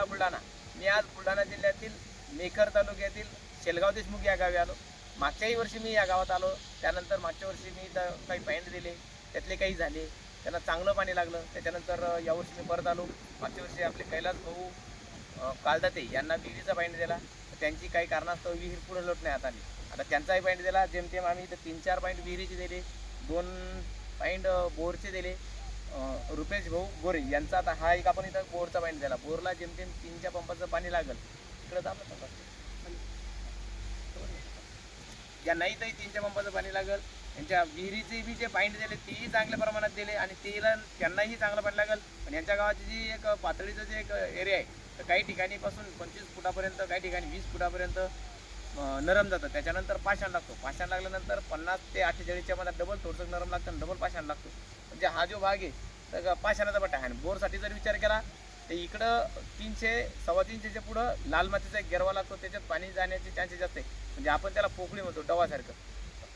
जिल्हा बुलढाणा. मी आज बुलढाणा जिल्ह्यातील मेकर तालुक्यातील शेलगाव देशमुख या गावी आलो. मागच्याही वर्षी मी या गावात आलो. त्यानंतर मागच्या वर्षी मी इथं काही पॉईंट दिले. त्यातले काही झाले. त्यांना चांगलं पाणी लागलं. त्याच्यानंतर यावर्षी मी परत आलो. मागच्या वर्षी आपले कैलास भाऊ कालदाते यांना विहिरीचा पॉईंट दिला. त्यांची काही कारणास्तव विहीर पुढे लोटण्यात आता आली. आता त्यांचाही पॉईंट दिला. जेमतेम आम्ही इथं तीन चार पॉईंट विहिरीचे दिले. दोन पॉईंट बोरचे दिले. रुपेश भाऊ गोरे यांचा आता हा एक आपण इथं बोरचा पाणी झाला बोरला जेमतेम तीनच्या पंपाचं पाणी लागल. इकडं दाबलं या बस? तरी तीनच्या पंपाचं पाणी लागल. यांच्या विहिरीचे बी जे पॉईंट दिले तेही चांगल्या प्रमाणात दिले आणि तेला त्यांनाही चांगलं पाणी लागल. पण यांच्या गावाची जी एक पातळीचं जे एक एरिया आहे तर काही ठिकाणीपासून पंचवीस फुटापर्यंत काही ठिकाणी वीस फुटापर्यंत नरम जातं. त्याच्यानंतर पाषाण लागतो. पाषाण लागल्यानंतर पन्नास ते अठ्ठेचाळीसच्या मध्ये डबल थोडंसं नरम लागतं आणि डबल पाषाण लागतो. म्हणजे हा जो भाग आहे तर पाषाणाचा पट्टा आहे आणि बोरसाठी जर विचार केला तर इकडं तीनशे सव्वा तीनशेच्या पुढं लाल मातीचा एक गेरवा लागतो त्याच्यात पाणी जाण्याचे चान्सेस जास्त आहे. म्हणजे आपण त्याला पोकळी म्हणतो डवासारखं.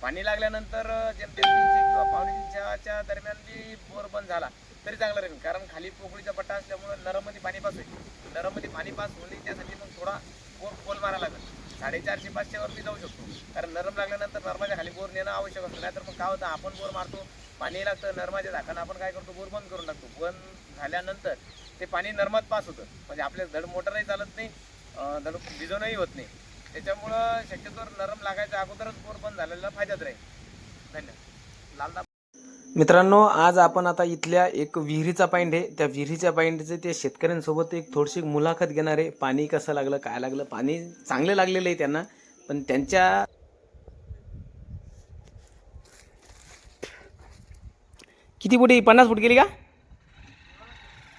पाणी लागल्यानंतर जेमतेम तीनशे किंवा पावणे तीनशेच्या दरम्यान बी बोर बंद झाला तरी चांगलं राहील. कारण खाली पोकळीचा पट्टा असल्यामुळं नरममध्ये पाणी पास होईल. नरममध्ये पाणी पास होणे त्यासाठी मग थोडा बोर खोल मारा लागेल. साडेचारशे पाचशेवर मी जाऊ शकतो. कारण नरम लागल्यानंतर नरमाच्या खाली बोर नेणं आवश्यक असतं. नाहीतर मग काय होतं आपण बोर मारतो पाणी लागतं नरमाच्या झाकानं आपण काय करतो बोर बंद करून टाकतो. बंद झाल्यानंतर ते पाणी नरमात पास होतं. म्हणजे आपल्या धड मोटरही चालत नाही धड भिजवणंही होत नाही. त्याच्यामुळं शक्यतोवर नरम लागायच्या अगोदरच बोर बंद झालेला फायद्यात राहील. धन्यवाद. लालदा मित्रांनो आज आपण आता इथल्या एक विहिरीचा पॉईंट आहे. त्या विहिरीच्या पॉईंटचे ते शेतकऱ्यांसोबत एक थोडीशी मुलाखत घेणार आहे. पाणी कसं लागलं काय लागलं? पाणी चांगलं लागलेलं आहे त्यांना पण त्यांच्या किती फुट आहे? पन्नास फूट गेली का?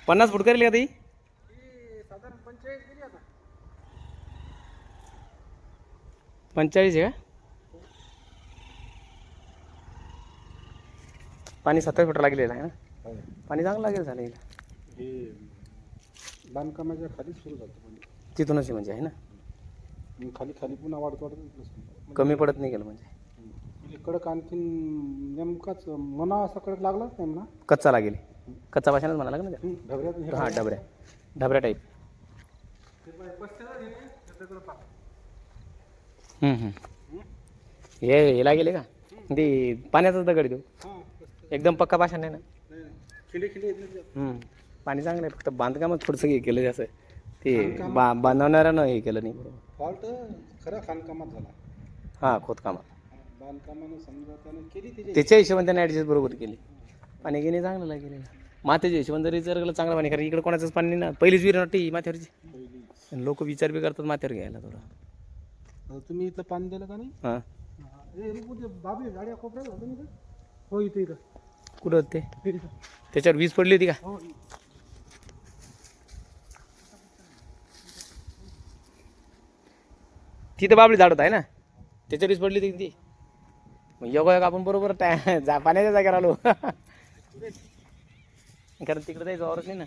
पन्नास फूट करेल का ती पंचेचाळीस आहे का? पाणी सत्तर फुट लागलेलं आहे ना? पाणी चांगलं लागेल झालं. हे बांधकामाच्या खाली सुरू झालं तिथूनच आहे म्हणजे आहे ना? खाली खाली पुन्हा वाढत. कमी पडत नाही गेलं म्हणजे. कडक आणखीन नेमकाच मना असा कडक लागलाच नाही म्हणा. कच्चा लागेल. कच्चा भाषानच म्हणा लागेल ना हं, ढबऱ्यात डबऱ्या डबऱ्या टाईप हे हे लागेल का? ते पाण्याचाच दगड देऊ. एकदम पक्का ना? नाही, नाही. खिले खिले. हम्म. पाणी चांगलं आहे फक्त बांधकामच थोडंसं हे केलं असं ते बांधवणाऱ्यानं हे केलं नाही बरोबर. फॉल्ट खरा खाणकामात झाला. हां खोदकामात. बांधकामानं समजा त्यानं केली त्याची त्याच्या हिशोबाने त्याने ॲडजस्ट बरोबर केली. पाणी घेणे चांगलं लागेल माथ्याच्या हिशोबाने जरी जर चांगलं पाणी कारण इकडे कोणाचंच पाणी नाही ना. पहिलीच विहीर नव्हती माथ्यावरची. पहिली लोक विचार बी करतात माथ्यावर घ्यायला थोडं. तुम्ही इथं पाणी दिलं का नाही? हां. हे. रुपू ते बाबी गाड्या कोपऱ्यात होतं ना हो इथं इथं. कुठं होते? इथं. त्याच्यावर वीज पडली होती का? हो. तिथं बाबळी झाड होत आहे ना? त्याच्यावर वीज पडली होती ती? मग योगा योगा आपण बरोबर टाय जा पाण्याच्या जागेवर आलो. कारण तिकडे जायचं वावरच नाही ना.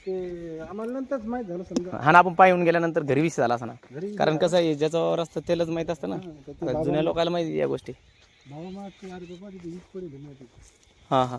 ते आम्हाला नंतरच माहीत झालं समजा. हा ना आपण पाय येऊन गेल्यानंतर घरी विषय झाला असं ना. घरी कारण कसं आहे ज्याचं वावर असतं त्यालाच माहीत असतं ना. जुन्या लोकांना माहिती आहे या गोष्टी. वीज पडेल. हां हां.